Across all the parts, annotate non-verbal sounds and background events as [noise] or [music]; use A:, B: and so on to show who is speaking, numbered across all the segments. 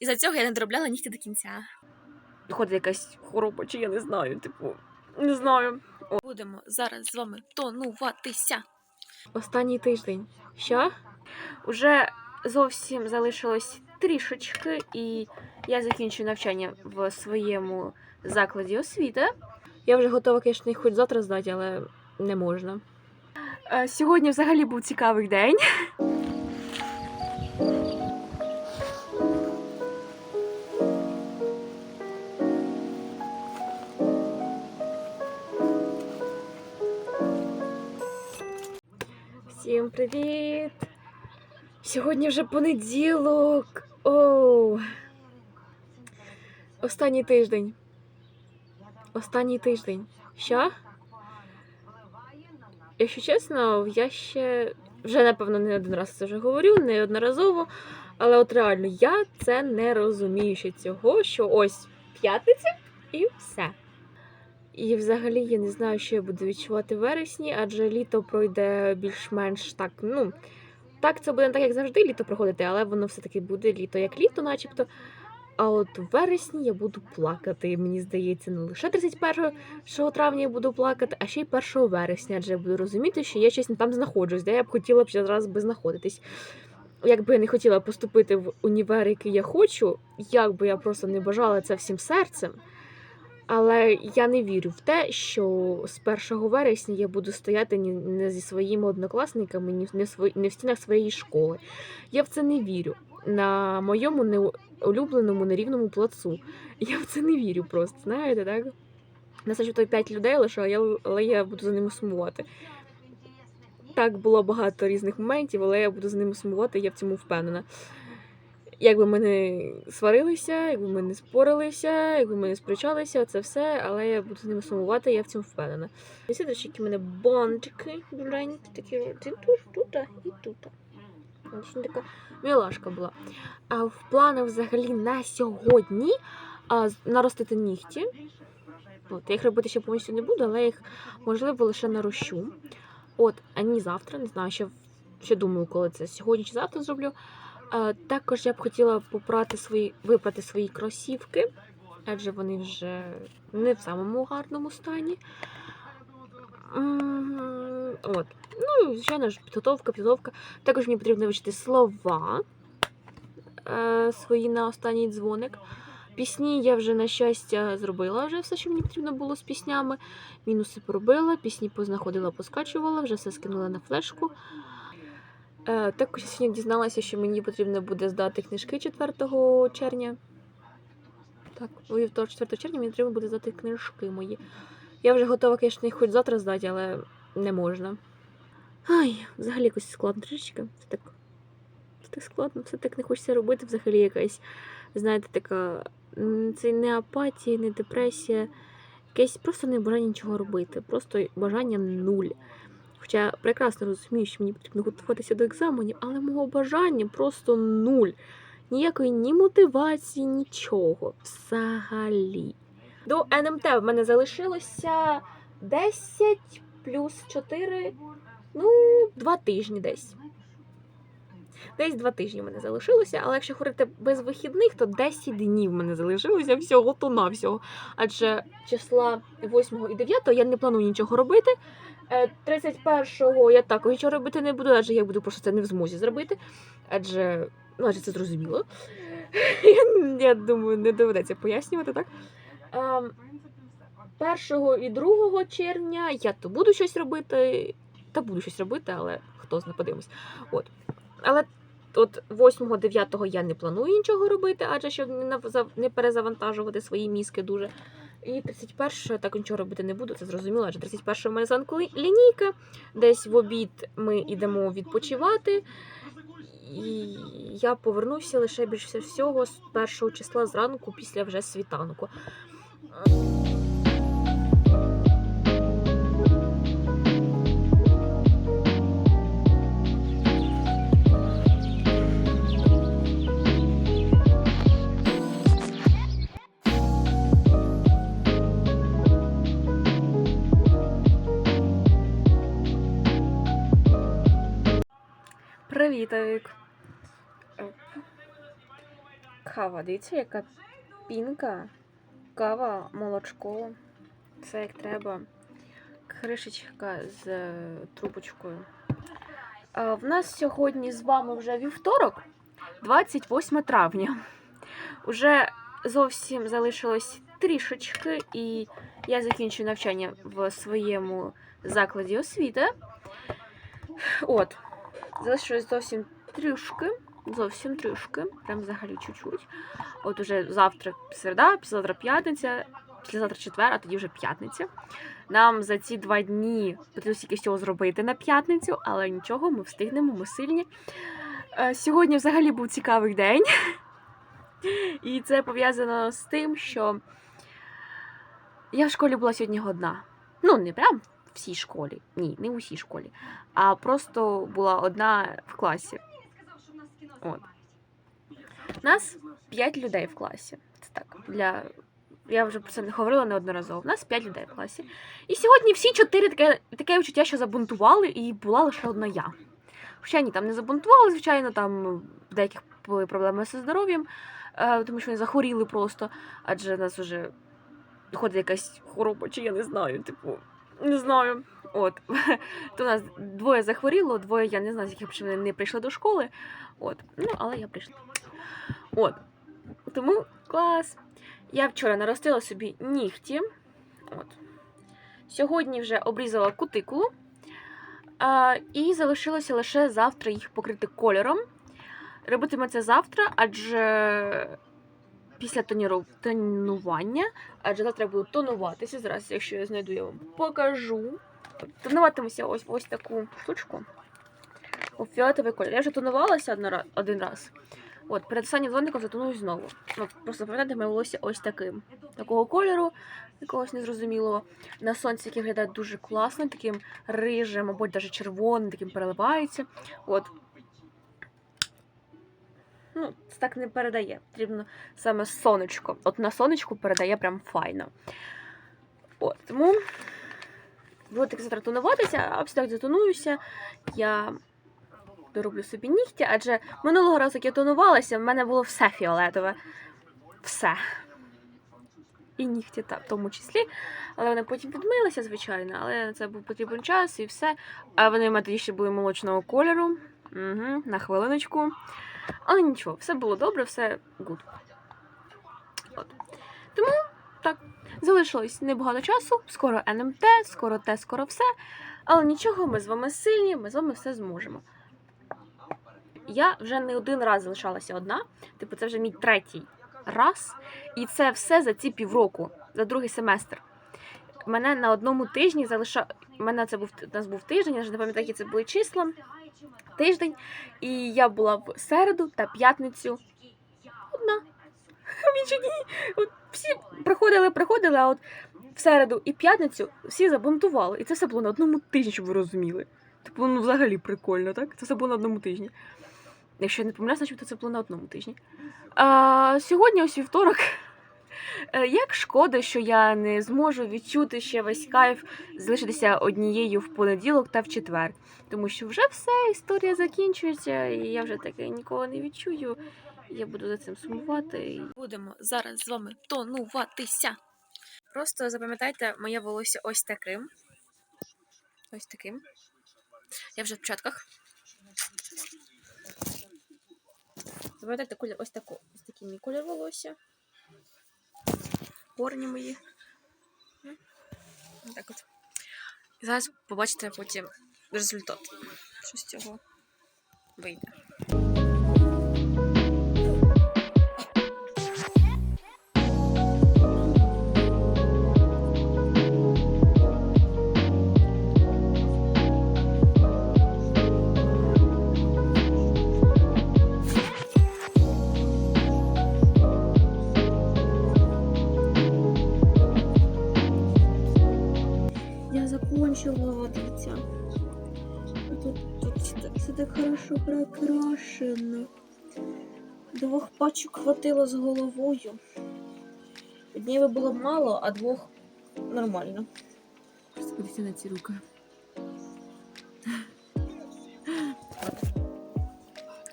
A: І за цього я не доробляла нігті до кінця.
B: Ходить якась хвороба, чи я не знаю, типу, не знаю.
A: Будемо зараз з вами тонуватися.
B: Останній тиждень. Що? Уже зовсім залишилось трішечки, і я закінчую навчання в своєму закладі освіти. Я вже готова, звісно, їх хоч завтра здати, але не можна. Е, Сьогодні взагалі був цікавий день. Привіт! Сьогодні вже понеділок. Оу. Останній тиждень. Останній тиждень. Що? Якщо чесно, я ще вже, напевно, не один раз це вже говорю, неодноразово. Але от реально я це не розумію ще цього, що ось п'ятниця і все. І взагалі я не знаю, що я буду відчувати вересні, адже літо пройде більш-менш так. Ну так, це буде не так, як завжди, літо проходити, але воно все-таки буде літо як літо, начебто. А от в вересні я буду плакати. Мені здається, не лише 31 травня я буду плакати, а ще й 1 вересня, адже я буду розуміти, що я щось не там знаходжусь, де я б хотіла б зараз би знаходитись. Якби я не хотіла поступити в універ, який я хочу, як би я просто не бажала це всім серцем. Але я не вірю в те, що з 1 вересня я буду стояти ні не зі своїми однокласниками, ні не свої- не в стінах своєї школи. Я в це не вірю. На моєму неулюбленому нерівному плацу. Я в це не вірю просто, знаєте, так? Нас то 5 людей лише, я, але я буду за ними сумувати. Так, було багато різних моментів, але я буду за ними сумувати, я в цьому впевнена. Якби ми не сварилися, якби ми не спорилися, якби ми не сперечалися, це все, але я буду з ними сумувати, я в цьому впевнена. Сидиш, які в мене бончики, біленькі, такі тут, тут і тут. Така мілашка була. А в планах взагалі на сьогодні а, наростити нігті. От, я їх робити ще повністю не буду, але їх можливо лише нарощу. От, а ні завтра, не знаю, ще, ще думаю, коли це сьогодні чи завтра зроблю. Також я б хотіла попрати свої, випрати свої кросівки, адже вони вже не в самому гарному стані. От. Ну, звичайно ж, підготовка, підготовка. Також мені потрібно вивчити слова е, свої на останній дзвоник. Пісні я вже, на щастя, зробила вже все, що мені потрібно було з піснями. Мінуси поробила, пісні познаходила, поскачувала, вже все скинула на флешку. Е, також я сьогодні дізналася, що мені потрібно буде здати книжки 4 червня. Так, у вівторок 4 червня мені треба буде здати книжки мої. Я вже готова, звісно, їх хоч завтра здати, але не можна. Ай, взагалі якось складно трішечки. Це так, це так складно, все так не хочеться робити. Взагалі якась, знаєте, така. Це не апатія, не депресія, якесь просто не бажання нічого робити. Просто бажання нуль. Хоча прекрасно розумію, що мені потрібно готуватися до екзаменів, але мого бажання просто нуль. Ніякої ні мотивації, нічого. Взагалі. До НМТ в мене залишилося 10 плюс 4, ну, 2 тижні десь. Десь 2 тижні в мене залишилося, але якщо говорити без вихідних, то 10 днів в мене залишилося всього то навсього. Адже числа 8 і 9 я не планую нічого робити. Е, 31-го я також нічого робити не буду, адже я буду просто це не в змозі зробити. Адже, ну, адже це зрозуміло. [laughs] Я, думаю, не доведеться пояснювати, так? Ем, 1 і 2 червня я то буду щось робити, та буду щось робити, але хто знає, подивимось. От. Але от 8-9 я не планую нічого робити, адже щоб не перезавантажувати свої мізки дуже. І 31 я так нічого робити не буду, це зрозуміло, адже 31 в мене зранку лінійка. Десь в обід ми йдемо відпочивати. І я повернуся лише більше всього з першого числа зранку після вже світанку. Привіт, Кава, дивіться, яка пінка. Кава, молочко. Все як треба. Кришечка з е, трубочкою. В нас сьогодні з вами вже вівторок, 28 травня. Уже зовсім залишилось трішечки, і я закінчую навчання в своєму закладі освіти. От, залишилось зовсім трішки. Зовсім трішки, прям взагалі чуть-чуть. От уже завтра середа, післязавтра п'ятниця, післязавтра четвер, а тоді вже п'ятниця. Нам за ці два дні потрібно стільки всього зробити на п'ятницю, але нічого, ми встигнемо, ми сильні. Е, Сьогодні взагалі був цікавий день. [laughs] І це пов'язано з тим, що я в школі була сьогодні одна. Ну, не прям всій школі. Ні, не усій школі. А просто була одна в класі. От. Нас 5 людей в класі. Це так. Для... Я вже про це не говорила неодноразово. У нас 5 людей в класі. І сьогодні всі чотири таке, таке відчуття, що забунтували, і була лише одна я. Хоча ні, там не забунтували, звичайно, там деяких були проблеми зі здоров'ям, е, тому що вони захворіли просто, адже нас вже ходить якась хвороба, чи я не знаю, типу, не знаю. От. [laughs] То нас двоє захворіло, двоє я не знаю, з яких причин не прийшли до школи. От. Ну, але я прийшла. От. Тому клас. Я вчора наростила собі нігті. От. Сьогодні вже обрізала кутикулу. А, і залишилося лише завтра їх покрити кольором. Робитиме це завтра, адже після тонування, адже завтра буду тонуватися. Зараз, якщо я знайду, я вам покажу. Тонуватимуся ось ось таку штучку. У фіолетовий колір. Я вже тонувалася один раз. От, перед останнім дзвоником затоную знову. Ну, просто пам'ятаєте, моє волосся ось таким. Такого кольору, якогось незрозумілого. На сонці який виглядає дуже класно, таким рижим, мабуть, навіть червоним, таким переливається. От. Ну, це так не передає. Потрібно саме сонечко. От на сонечку передає прям файно. От, тому буду тонуватися, а після так затонуюся, я дороблю собі нігті, адже минулого разу, як я тонувалася, в мене було все фіолетове. Все. І нігті в тому числі. Але вони потім відмилися, звичайно, але це був потрібен час і все. А вони в мене тоді ще були молочного кольору. Угу, на хвилиночку. Але нічого, все було добре, все гуд. Тому так, залишилось небагато часу, скоро НМТ, скоро те, скоро все. Але нічого, ми з вами сильні, ми з вами все зможемо. Я вже не один раз залишалася одна, типу, це вже мій третій раз. І це все за ці півроку, за другий семестр. Мене на одному тижні залишав. Мене це був у нас був тиждень, я вже не пам'ятаю, які це були числа. Тиждень. І я була в середу та п'ятницю одна. [laughs] От всі приходили, приходили, а от в середу і п'ятницю всі забунтували. І це все було на одному тижні, щоб ви розуміли. Типу, ну взагалі прикольно, так? Це все було на одному тижні. Якщо я не помиляюся, значить це було на одному тижні. А, сьогодні ось вівторок. Е, Як шкода, що я не зможу відчути ще весь кайф залишитися однією в понеділок та в четвер. Тому що вже все, історія закінчується, і я вже таке ніколи не відчую. Я буду за цим сумувати.
A: Будемо зараз з вами тонуватися. Просто запам'ятайте моє волосся ось таким. Ось таким. Я вже в початках. Запам'ятайте колір ось таку. Ось такий мій колір волосся. Корні мої. Так от. І зараз побачите потім результат. Що з цього вийде.
B: Хорошо прикрашено. Двох пачок хватило з головою. Однієї було б мало, а двох нормально. Подивіться на ці руки.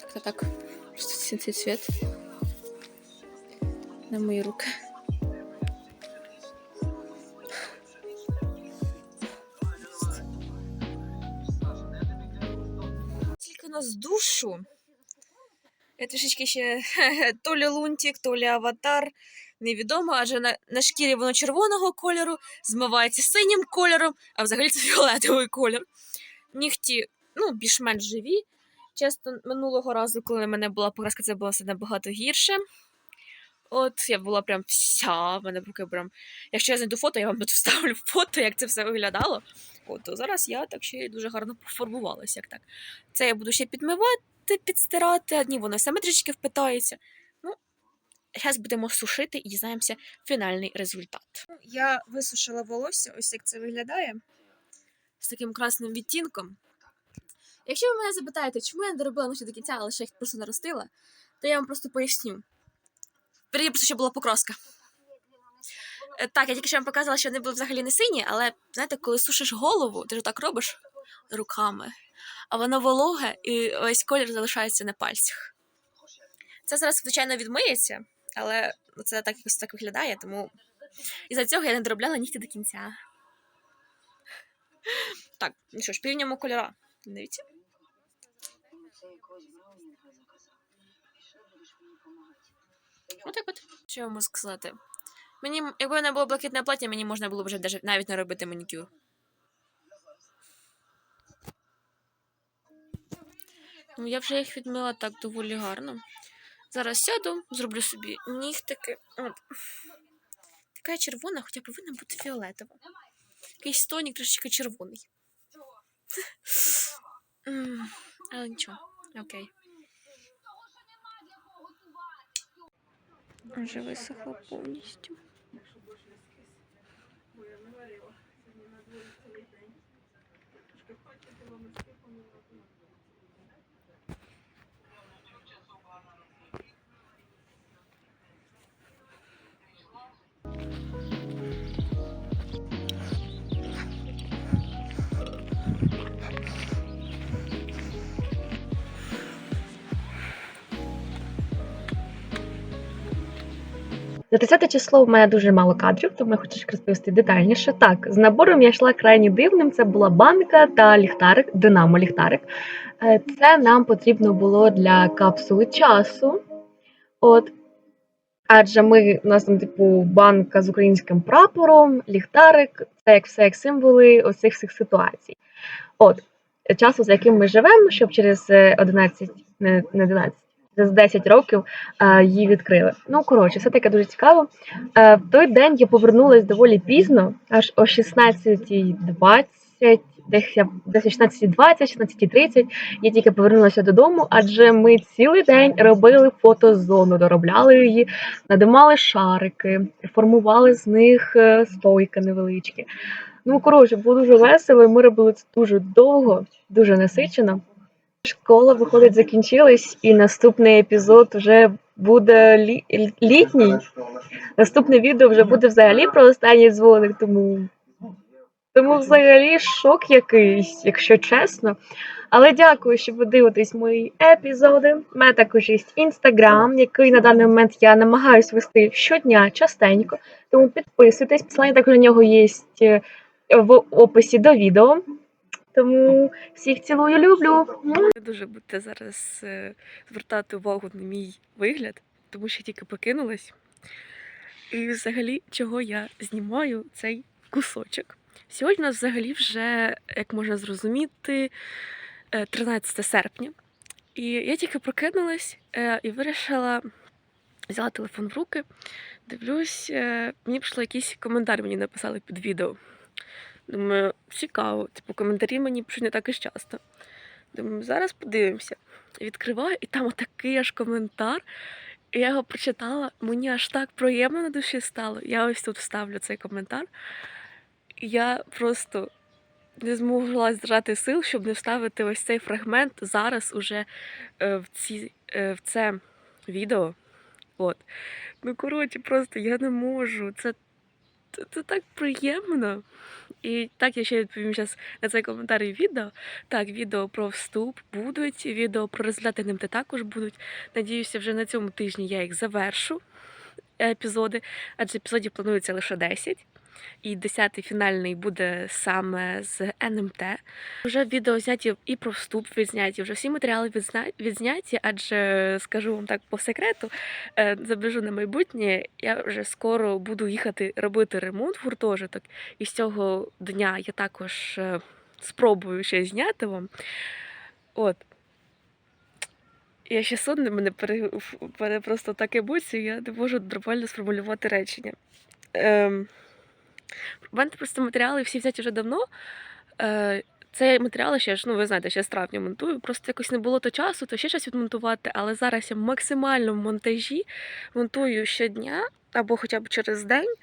A: Как-то так. Просто цей цвет. на мої руки. Душу. Я трішечки ще то лі лунтик, то лі аватар. Невідомо, адже на, на шкірі воно червоного кольору, змивається синім кольором, а взагалі це [laughs] фіолетовий колір. Нігті, ну, більш-менш живі. Чесно, минулого разу, коли в мене була покраска, це було все набагато гірше. От я була прям вся, в мене руки прям. Якщо я знайду фото, я вам тут [laughs] вставлю фото, як це все виглядало. От, то зараз я так ще дуже гарно пофарбувалася, як так. Це я буду ще підмивати, підстирати, а ні, воно саме трішки впитається. Ну, зараз будемо сушити і дізнаємося фінальний результат. Ну, Я висушила волосся, ось як це виглядає. З таким красним відтінком. Якщо ви мене запитаєте, чому я не доробила ночі до кінця, а лише їх просто наростила, то я вам просто поясню. Впереді просто ще була покраска. Так, я тільки що вам показала, що вони були взагалі не сині, але знаєте, коли сушиш голову, ти ж так робиш руками, а воно вологе і весь колір залишається на пальцях. Це зараз, звичайно, відмиється, але це так якось так виглядає, тому із-за цього я не доробляла нігті до кінця. Так, ну що ж, півньому кольора. Дивіться. Отак от. Що я можу сказати? Мені, якби в мене було блакитне плаття, мені можна було б вже навіть не робити манікюр. Ну, я вже їх відмила так доволі гарно. Зараз сяду, зроблю собі нігтики. От. Така червона, хоча повинна бути фіолетова. Якийсь тонік трошечки червоний. Але нічого, окей. Вже висохла повністю. вулиці Лідень. Шкафаті було морських помилок.
B: За 10 число в мене дуже мало кадрів, тому я хочу розповісти детальніше. Так, з набором я йшла крайні дивним. Це була банка та ліхтарик, динамо ліхтарик. Е, Це нам потрібно було для капсули часу. От. Адже ми у нас там, типу, банка з українським прапором, ліхтарик, це як все як символи оцих всіх ситуацій. От, часу, за яким ми живемо, щоб через е, 11, не, не 11, через 10 років е, її відкрили. Ну, коротше, все таке дуже цікаво. Е, в той день я повернулася доволі пізно, аж о 16.20, десь я десь о 16.20, 16.30 я тільки повернулася додому, адже ми цілий день робили фотозону, доробляли її, надимали шарики, формували з них е, стойки невеличкі. Ну, коротше, було дуже весело, ми робили це дуже довго, дуже насичено. Школа, виходить, закінчилась, і наступний епізод вже буде лі- лі- літній. Наступне відео вже буде взагалі про останній дзвоник, тому. Тому взагалі шок якийсь, якщо чесно. Але дякую, що ви дивитесь мої епізоди. У мене також є інстаграм, який на даний момент я намагаюся вести щодня частенько. Тому підписуйтесь. Посилання також на нього є в описі до відео. Тому всіх цілую, люблю.
A: Ви дуже будете зараз е, звертати увагу на мій вигляд, тому що я тільки покинулась. І взагалі, чого я знімаю цей кусочок. Сьогодні у нас взагалі вже, як можна зрозуміти, е, 13 серпня. І я тільки прокинулась е, і вирішила взяла телефон в руки, дивлюсь, е, мені прийшло якийсь коментар, мені написали під відео. Думаю, цікаво, типу коментарі мені пишуть не так і часто. Думаю, зараз подивимося. Відкриваю, і там отакий аж коментар. І я його прочитала, мені аж так приємно на душі стало. Я ось тут вставлю цей коментар. І я просто не змогла здержати сил, щоб не вставити ось цей фрагмент зараз уже е, в, ці, е, в це відео. От. Ну, коротше, просто я не можу. Це, це, це так приємно. І так я ще відповім зараз на цей коментар і відео. Так, відео про вступ будуть, відео про результати НМТ також будуть. Надіюся, вже на цьому тижні я їх завершу.
B: епізоди, адже епізодів планується лише 10. І 10-й фінальний буде саме з НМТ. Вже відео зняті і про вступ відзняті, вже всі матеріали відзняті, адже скажу вам так по секрету, е, забіжу на майбутнє. Я вже скоро буду їхати робити ремонт в гуртожиток, і з цього дня я також е, спробую ще зняти вам. От. Я ще сонна, мене пере... мене просто так емоції, я не можу нормально сформулювати речення. Ем... У мене просто матеріали всі взяті вже давно. Е, це матеріали ще ж, ну ви знаєте, ще з травня монтую. Просто якось не було то часу, то ще щось відмонтувати. Але зараз я максимально в монтажі монтую щодня або хоча б через день.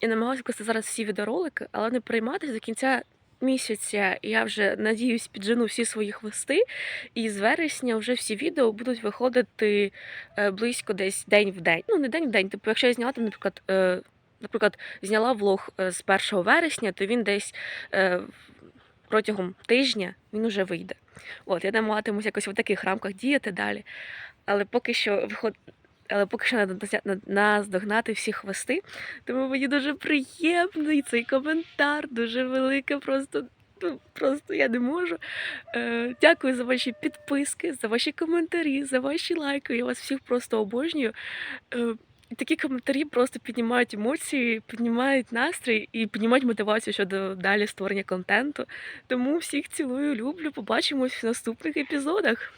B: І намагаюся викласти зараз всі відеоролики, але не прийматися до кінця місяця. Я вже надіюсь, піджену всі свої хвости. І з вересня вже всі відео будуть виходити е, близько десь день в день. Ну, не день в день. Типу, якщо я зняти, наприклад. Наприклад, зняла влог е, з 1 вересня, то він десь е, протягом тижня він уже вийде. От, я намагатимусь якось в таких рамках діяти далі. Але поки що виход... Але поки що треба наздогнати всі хвости. Тому мені дуже приємний цей коментар, дуже велике, просто. Ну, просто я не можу. Е, дякую за ваші підписки, за ваші коментарі, за ваші лайки. Я вас всіх просто обожнюю. Е, і такі коментарі просто піднімають емоції, піднімають настрій і піднімають мотивацію щодо далі створення контенту. Тому всіх цілую, люблю. Побачимось в наступних епізодах.